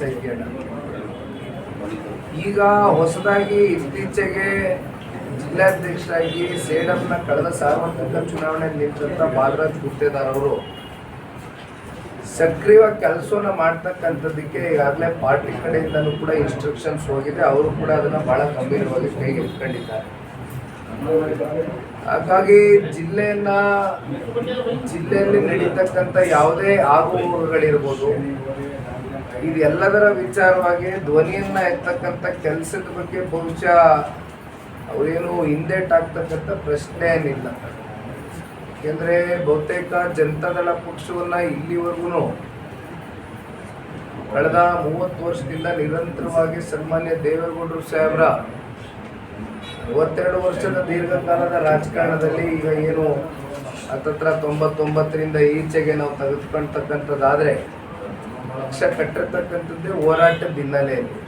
ಇದೆಯಣ್ಣ ಈಗ ಹೊಸದಾಗಿ ಇತ್ತೀಚೆಗೆ ಜಿಲ್ಲಾಧ್ಯಕ್ಷರಾಗಿ ಸೇಡಂನ ಕಳೆದ ಸಾರ್ವತ್ರಿಕ ಚುನಾವಣೆ ನಿಂತ ಬಾಲರಾಜ್ ಗುತ್ತೇದಾರ್ ಅವರು ಸಕ್ರಿಯವಾಗಿ ಕೆಲಸವನ್ನ ಮಾಡ್ತಕ್ಕಂಥದ್ದಕ್ಕೆ ಈಗಾಗಲೇ ಪಾರ್ಟಿ ಕಡೆಯಿಂದಲೂ ಕೂಡ ಇನ್ಸ್ಟ್ರಕ್ಷನ್ಸ್ ಹೋಗಿದೆ. ಅವರು ಕೂಡ ಅದನ್ನ ಬಹಳ ಗಂಭೀರವಾಗಿ ಕೈಗೆತ್ತಿಕೊಂಡಿದ್ದಾರೆ ಹಾಗಾಗಿ ಜಿಲ್ಲೆಯನ್ನ, ಜಿಲ್ಲೆಯಲ್ಲಿ ನಡೀತಕ್ಕಂಥ ಯಾವುದೇ ಆಗುಹೋಗುಗಳಿರ್ಬೋದು ಇದೆಲ್ಲದರ ವಿಚಾರವಾಗಿ ಧ್ವನಿಯನ್ನ ಎತ್ತಕ್ಕಂಥ ಕೆಲಸದ ಬಗ್ಗೆ ಬಹುಶಃ ಅವರೇನು ಹಿಂದೇಟಾಗ್ತಕ್ಕಂಥ ಪ್ರಶ್ನೆ ಏನಿಲ್ಲ. ಯಾಕೆಂದ್ರೆ ಬಹುತೇಕ ಜನತಾದಳ ಪಕ್ಷವನ್ನ ಇಲ್ಲಿವರೆಗೂ ಕಳೆದ ಮೂವತ್ತು ವರ್ಷದಿಂದ ನಿರಂತರವಾಗಿ ಸನ್ಮಾನ್ಯ ದೇವೇಗೌಡರು ಸಾಹೇಬ್ರ ಮೂವತ್ತೆರಡು ವರ್ಷದ ದೀರ್ಘಕಾಲದ ರಾಜಕಾರಣದಲ್ಲಿ ಈಗ ಏನು ಹತ್ತತ್ರ ತೊಂಬತ್ತೊಂಬತ್ತರಿಂದ ಈಚೆಗೆ ನಾವು ತೆಗೆದುಕೊಳ್ತಕ್ಕಂಥದ್ದಾದ್ರೆ ಪಕ್ಷ ಕಟ್ಟಿರ್ತಕ್ಕಂಥದ್ದೇ ಹೋರಾಟದ ಹಿನ್ನೆಲೆಯಲ್ಲಿ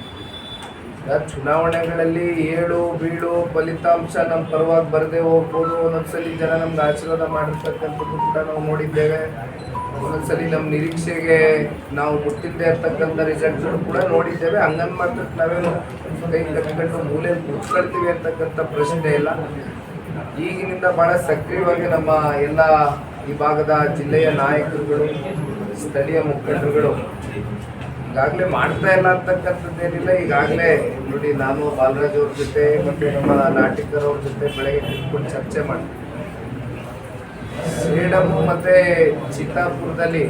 ಚುನಾವಣೆಗಳಲ್ಲಿ ಏಳು ಬೀಳು ಫಲಿತಾಂಶ ನಮ್ಮ ಪರವಾಗಿ ಬರದೇ ಹೋಗ್ಬೋದು ಒಂದೊಂದ್ಸಲಿ ಜನ ನಮ್ಗೆ ಆಶೀರ್ವಾದ ಮಾಡಿರ್ತಕ್ಕಂಥದ್ದು ಕೂಡ ನಾವು ನೋಡಿದ್ದೇವೆ. ಒಂದೊಂದ್ಸಲಿ ನಮ್ಮ ನಿರೀಕ್ಷೆಗೆ ನಾವು ಮುಟ್ಟಿದ್ದೇ ಇರ್ತಕ್ಕಂಥ ರಿಸಲ್ಟ್ಗಳು ಕೂಡ ನೋಡಿದ್ದೇವೆ. ಹಂಗನ್ ಮಾತ್ರ ನಾವೇನು ಕೈ ಕಟ್ಕೊಂಡು ಮೂಲೆಯಲ್ಲಿ ಕೂತ್ಕೊಳ್ತೀವಿ ಅಂತಕ್ಕಂಥ ಪ್ರಶ್ನೆ ಇಲ್ಲ. ಈಗಿನಿಂದ ಬಹಳ ಸಕ್ರಿಯವಾಗಿ ನಮ್ಮ ಎಲ್ಲ ಈ ಭಾಗದ ಜಿಲ್ಲೆಯ ನಾಯಕರುಗಳು ಸ್ಥಳೀಯ ಮುಖಂಡರುಗಳು. ಈಗಾಗಲೇ ಮಾಡ್ತಾ ಇಲ್ಲ ಅಂತಕ್ಕಂಥದ್ದೇನಿಲ್ಲ ಈಗಾಗಲೇ ನೋಡಿ, ನಾನು ಬಾಲರಾಜ್ ಅವ್ರ ಜೊತೆ ಮತ್ತು ನಮ್ಮ ನಾಟಿಕರ್ ಅವ್ರ ಜೊತೆ ಬೆಳಗ್ಗೆ ಕೂತ್ಕೊಂಡು ಚರ್ಚೆ ಮಾಡ್ತೀನಿ ಸೇಡಂ ಮತ್ತೆ ಚಿತ್ತಾಪುರದಲ್ಲಿ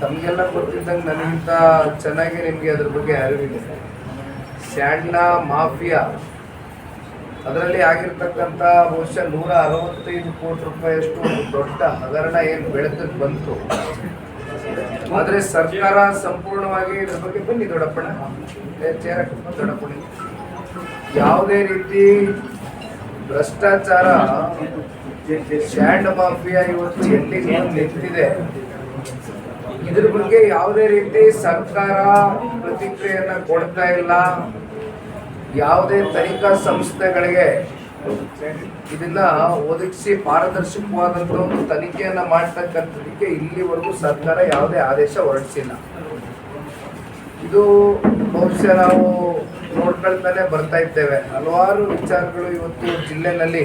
ತಮಗೆಲ್ಲ ಗೊತ್ತಿದ್ದಂಗೆ ನನಗಿಂತ ಚೆನ್ನಾಗಿ ನಿಮಗೆ ಅದ್ರ ಬಗ್ಗೆ ಅರಿವಿದೆ. ಸ್ಯಾಂಡ್ನ ಮಾಫಿಯಾ ಅದರಲ್ಲಿ ಆಗಿರ್ತಕ್ಕಂಥ ಬಹುಶಃ ನೂರ ಅರವತ್ತೈದು ಕೋಟಿ ರೂಪಾಯಿಯಷ್ಟು ದೊಡ್ಡ ಹಗರಣ ಏನು ಬೆಳೆದಕ್ಕೆ ಬಂತು. ಆದರೆ ಸರ್ಕಾರ ಸಂಪೂರ್ಣವಾಗಿ ಇದ್ರ ಬಗ್ಗೆ ಬನ್ನಿ ದೊಡ್ಡಪ್ಪಣ ಹಾಕು, ಯಾವುದೇ ರೀತಿ ಭ್ರಷ್ಟಾಚಾರ ಶ್ಯಾಂಡ್ ಮಾಫಿಯಾ ಇವತ್ತು ಎಲ್ಲಿ ನಿಂತಿದೆ? ಇದ್ರ ಬಗ್ಗೆ ಯಾವುದೇ ರೀತಿ ಸರ್ಕಾರ ಪ್ರತಿಕ್ರಿಯೆಯನ್ನ ಕೊಡ್ತಾ ಇಲ್ಲ. ಯಾವುದೇ ತನಿಖಾ ಸಂಸ್ಥೆಗಳಿಗೆ ಇದನ್ನ ಒದಗಿಸಿ ಪಾರದರ್ಶಕವಾದಂಥ ಒಂದು ತನಿಖೆಯನ್ನ ಮಾಡ್ತಕ್ಕಂಥದಕ್ಕೆ ಇಲ್ಲಿವರೆಗೂ ಸರ್ಕಾರ ಯಾವುದೇ ಆದೇಶ ಹೊರಡಿಸಿಲ್ಲ. ಇದು ಬಹುಶಃ ನಾವು ನೋಡ್ಕೊಳ್ತಾನೆ ಬರ್ತಾ ಇದ್ದೇವೆ. ಹಲವಾರು ವಿಚಾರಗಳು ಇವತ್ತು ಜಿಲ್ಲೆನಲ್ಲಿ.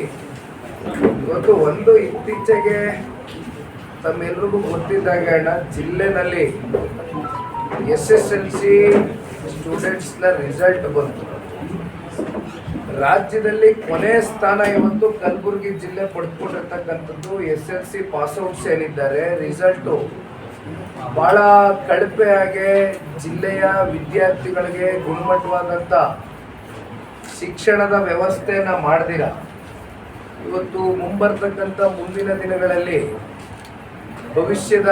ಇವತ್ತು ಒಂದು ಇತ್ತೀಚೆಗೆ ತಮ್ಮೆಲ್ರಿಗೂ ಗೊತ್ತಿದ್ದಾಗ ಜಿಲ್ಲೆನಲ್ಲಿ ಎಸ್ ಎಸ್ ಎಲ್ ಸಿ ಸ್ಟೂಡೆಂಟ್ಸ್ನ ರಿಸಲ್ಟ್ ಬಂತು. ರಾಜ್ಯದಲ್ಲಿ ಕೊನೆ ಸ್ಥಾನ ಇವತ್ತು ಕಲಬುರಗಿ ಜಿಲ್ಲೆ ಪಡ್ಕೊಂಡಿರ್ತಕ್ಕಂಥದ್ದು ಎಸ್ ಎಲ್ ಸಿ ಪಾಸ್ಔಟ್ಸ್ ಏನಿದ್ದಾರೆ. ರಿಸಲ್ಟು ಬಹಳ ಕಳಪೆಯಾಗಿ ಜಿಲ್ಲೆಯ ವಿದ್ಯಾರ್ಥಿಗಳಿಗೆ ಗುಣಮಟ್ಟವಾದಂಥ ಶಿಕ್ಷಣದ ವ್ಯವಸ್ಥೆಯನ್ನು ಮಾಡಿದಿರ. ಇವತ್ತು ಮುಂಬರ್ತಕ್ಕಂಥ ಮುಂದಿನ ದಿನಗಳಲ್ಲಿ ಭವಿಷ್ಯದ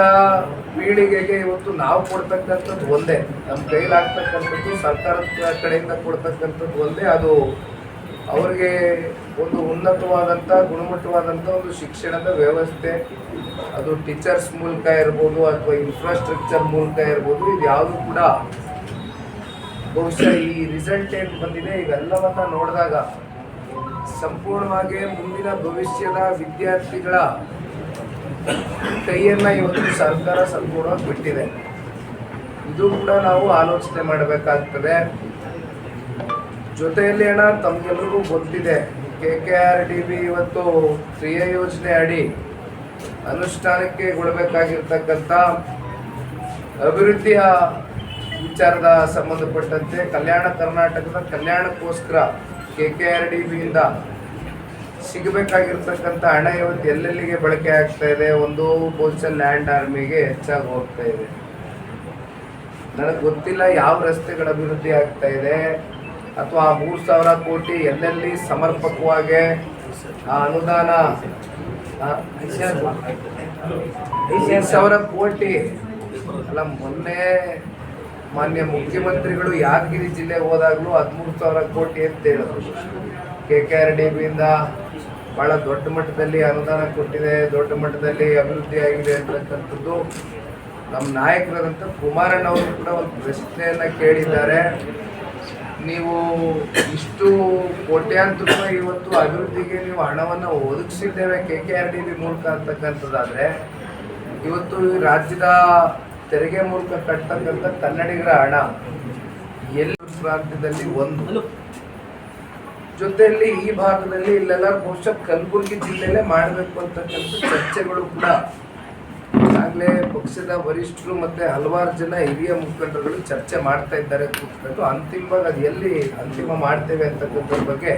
ಪೀಳಿಗೆಗೆ ಇವತ್ತು ನಾವು ಕೊಡ್ತಕ್ಕಂಥದ್ದು ಒಂದೇ. ನಮ್ಮ ಕೈಲಾಗ್ತಕ್ಕಂಥದ್ದು ಸರ್ಕಾರದ ಕಡೆಯಿಂದ ಕೊಡ್ತಕ್ಕಂಥದ್ದು ಒಂದೇ. ಅದು ಅವರಿಗೆ ಒಂದು ಉನ್ನತವಾದಂಥ, ಗುಣಮಟ್ಟವಾದಂಥ ಒಂದು ಶಿಕ್ಷಣದ ವ್ಯವಸ್ಥೆ, ಅದು ಟೀಚರ್ಸ್ ಮೂಲಕ ಇರ್ಬೋದು ಅಥವಾ ಇನ್ಫ್ರಾಸ್ಟ್ರಕ್ಚರ್ ಮೂಲಕ ಇರ್ಬೋದು, ಇದು ಯಾವುದು ಕೂಡ ಬಹುಶಃ ಈ ರಿಸಲ್ಟ್ ಏನು ಬಂದಿದೆ, ಇವೆಲ್ಲವನ್ನ ನೋಡಿದಾಗ ಸಂಪೂರ್ಣವಾಗಿ ಮುಂದಿನ ಭವಿಷ್ಯದ ವಿದ್ಯಾರ್ಥಿಗಳ ಕೈಯನ್ನ ಇವತ್ತು ಸರ್ಕಾರ ಸಂಪೂರ್ಣ ಬಿಟ್ಟಿದೆ. ಇದು ಕೂಡ ನಾವು ಆಲೋಚನೆ ಮಾಡಬೇಕಾಗ್ತದೆ. ಜೊತೆಯಲ್ಲಿ ಅಣ್ಣ ತಮಗೆಲ್ಲರಿಗೂ ಗೊತ್ತಿದೆ K K R D B ಇವತ್ತು ಕ್ರಿಯಾ ಯೋಜನೆ ಅಡಿ ಅನುಷ್ಠಾನಕ್ಕೆ ಕೊಡಬೇಕಾಗಿರ್ತಕ್ಕಂಥ ಅಭಿವೃದ್ಧಿಯ ವಿಚಾರದ ಸಂಬಂಧಪಟ್ಟಂತೆ ಕಲ್ಯಾಣ ಕರ್ನಾಟಕದ ಕಲ್ಯಾಣಕ್ಕೋಸ್ಕರ ಕೆ ಕೆ ಆರ್ ಡಿ ಬಿಯಿಂದ ಸಿಗಬೇಕಾಗಿರ್ತಕ್ಕಂಥ ಹಣ ಇವತ್ತು ಎಲ್ಲೆಲ್ಲಿಗೆ ಬಳಕೆ ಆಗ್ತಾ ಇದೆ? ಒಂದು ಬಹುಶಃ ಲ್ಯಾಂಡ್ ಆರ್ಮಿಗೆ ಹೆಚ್ಚಾಗಿ ಹೋಗ್ತಾ ಇದೆ. ನನಗೆ ಗೊತ್ತಿಲ್ಲ ಯಾವ ರಸ್ತೆಗಳ ಅಭಿವೃದ್ಧಿ ಆಗ್ತಾ ಇದೆ. ಅಥವಾ ಆ ಮೂರು ಸಾವಿರ ಕೋಟಿ ಎಲ್ಲೆಲ್ಲಿ ಸಮರ್ಪಕವಾಗಿ, ಆ, ಅನುದಾನ ಸಾವಿರ ಕೋಟಿ. ಅಲ್ಲ, ಮೊನ್ನೆ ಮಾನ್ಯ ಮುಖ್ಯಮಂತ್ರಿಗಳು ಯಾದಗಿರಿ ಜಿಲ್ಲೆ ಹೋದಾಗಲೂ ಹದಿಮೂರು ಸಾವಿರ ಕೋಟಿ ಅಂತ ಹೇಳಿದ್ರು. ಕೆ ಕೆ ಆರ್ ಡಿ ಬಿಯಿಂದ ಭಾಳ ದೊಡ್ಡ ಮಟ್ಟದಲ್ಲಿ ಅನುದಾನ ಕೊಟ್ಟಿದೆ, ದೊಡ್ಡ ಮಟ್ಟದಲ್ಲಿ ಅಭಿವೃದ್ಧಿ ಆಗಿದೆ ಅಂತಕ್ಕಂಥದ್ದು ನಮ್ಮ ನಾಯಕರಾದಂಥ ಕುಮಾರಣ್ಣ ಅವರು ಕೂಡ ಒಂದು ಪ್ರಶ್ನೆಯನ್ನು ಕೇಳಿದ್ದಾರೆ. ನೀವು ಇಷ್ಟು ಕೋಟ್ಯಾಂತರ ರೂಪಾಯಿ ಇವತ್ತು ಅಭಿವೃದ್ಧಿಗೆ ನೀವು ಹಣವನ್ನು ಒದಗಿಸಿದ್ದೇವೆ K K R D B ಮೂಲಕ ಅಂತಕ್ಕಂಥದ್ದಾದರೆ, ಇವತ್ತು ರಾಜ್ಯದ ತೆರಿಗೆ ಮೂಲಕ ಕಟ್ಟತಕ್ಕಂಥ ಕನ್ನಡಿಗರ ಹಣ ಎಲ್ಲ ಪ್ರಾಂತ್ಯದಲ್ಲಿ ಒಂದು? ಜೊತೆಯಲ್ಲಿ ಈ ಭಾಗದಲ್ಲಿ ಇಲ್ಲೆಲ್ಲ ಬಹುಶಃ ಕಲಬುರಗಿ ಜಿಲ್ಲೆಯಲ್ಲೇ ಮಾಡಬೇಕು ಅಂತಕ್ಕಂಥ ಚರ್ಚೆಗಳು ಕೂಡ ಈಗಾಗಲೇ ಪಕ್ಷದ ವರಿಷ್ಠರು ಮತ್ತೆ ಹಲವಾರು ಜನ ಹಿರಿಯ ಮುಖಂಡರುಗಳು ಚರ್ಚೆ ಮಾಡ್ತಾ ಇದ್ದಾರೆ ಕೂತ್ಕೊಂಡು ಅಂತಿಮವಾಗಿ ಅದು ಎಲ್ಲಿ ಅಂತಿಮ ಮಾಡ್ತೇವೆ ಅಂತಕ್ಕಂಥದ್ರ ಬಗ್ಗೆ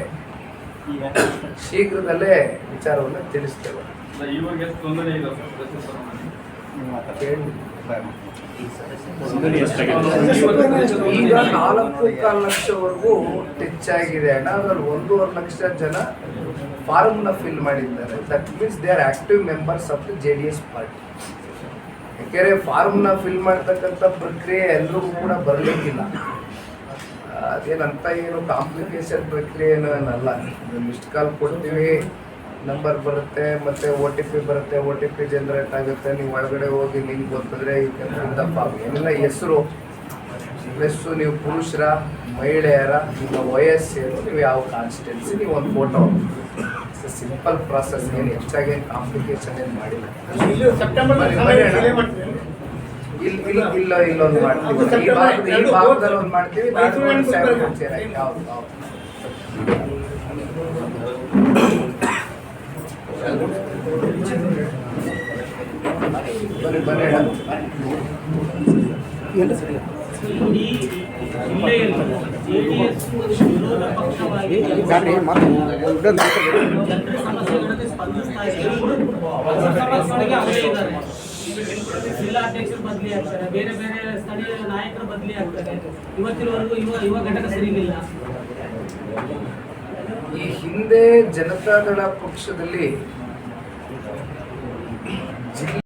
ಶೀಘ್ರದಲ್ಲೇ ವಿಚಾರವನ್ನು ತಿಳಿಸ್ತೇವೆ. ಈಗ ನಾಲ್ಕು ಕಾಲು ಲಕ್ಷವರೆಗೂ ಟಚ್ ಆಗಿದೆ ಹಣ ಅದರಲ್ಲಿ ಒಂದೂವರೆ ಲಕ್ಷ ಜನ ಫಾರ್ಮ್ನ ಫಿಲ್ ಮಾಡಿದ್ದಾರೆ. That means they are active members of the J D S party ಯಾಕೆಂದರೆ ಫಾರ್ಮ್ನ ಫಿಲ್ ಮಾಡ್ತಕ್ಕಂಥ ಪ್ರಕ್ರಿಯೆ ಎಲ್ಲರೂ ಕೂಡ ಬರಲಿಕ್ಕಿಲ್ಲ. ಅದೇನಂತ ಏನು ಕಾಂಪ್ಲಿಕೇಶನ್ ಪ್ರಕ್ರಿಯೆ ಏನು ಏನಲ್ಲ ಮಿಸ್ಡ್ ಕಾಲ್ ಕೊಡ್ತೀವಿ. ನಂಬರ್ ಬರುತ್ತೆ ಮತ್ತೆ ಒ ಟಿ ಪಿ ಬರುತ್ತೆ ಒ ಟಿ ಪಿ ಜನರೇಟ್ ಆಗುತ್ತೆ. ನೀವು ಒಳಗಡೆ ಹೋಗಿ ನಿಮ್ಗೆ ಗೊತ್ತಿದ್ರೆ ಈ ಎಲ್ಲ ಹೆಸರು ಪ್ಲಸ್ಸು ನೀವು ಪುರುಷರ ಮಹಿಳೆಯರ ನಿಮ್ಮ ವಯಸ್ಸೇನು ನೀವು ಯಾವ ಕಾನ್ಸ್ಟೆನ್ಸಿ ನೀವು ಒಂದು ಫೋಟೋ ಸಿಂಪಲ್ ಪ್ರಾಸೆಸ್ ಏನು ಹೆಚ್ಚಾಗಿ ಏನು ಕಾಂಪ್ಲಿಕೇಶನ್ ಏನು ಮಾಡಿಲ್ಲ. ಇಲ್ಲಿ ಇಲ್ಲ ಇಲ್ಲ ಇಲ್ಲೊಂದು ಮಾಡ್ತೀವಿ. ಈ ಭಾಗದಲ್ಲಿ ಒಂದು ಮಾಡ್ತೀವಿ ಯಾವ್ದು ಯಾವ್ದು ಜಿಲ್ಲಾಧ್ಯಕ್ಷರು ಬದಲಿ ಆಗ್ತಾರೆ ಬೇರೆ ಬೇರೆ ಸ್ಥಳೀಯ ನಾಯಕರು ಬದಲಿ ಆಗ್ತಾರೆ. ಇವತ್ತಿನವರೆಗೂ ಯುವ ಯುವ ಘಟಕ ಸರಿಯಿಲ್ಲ ಈ ಹಿಂದೆ ಜನತಾದಳ ಪಕ್ಷದಲ್ಲಿ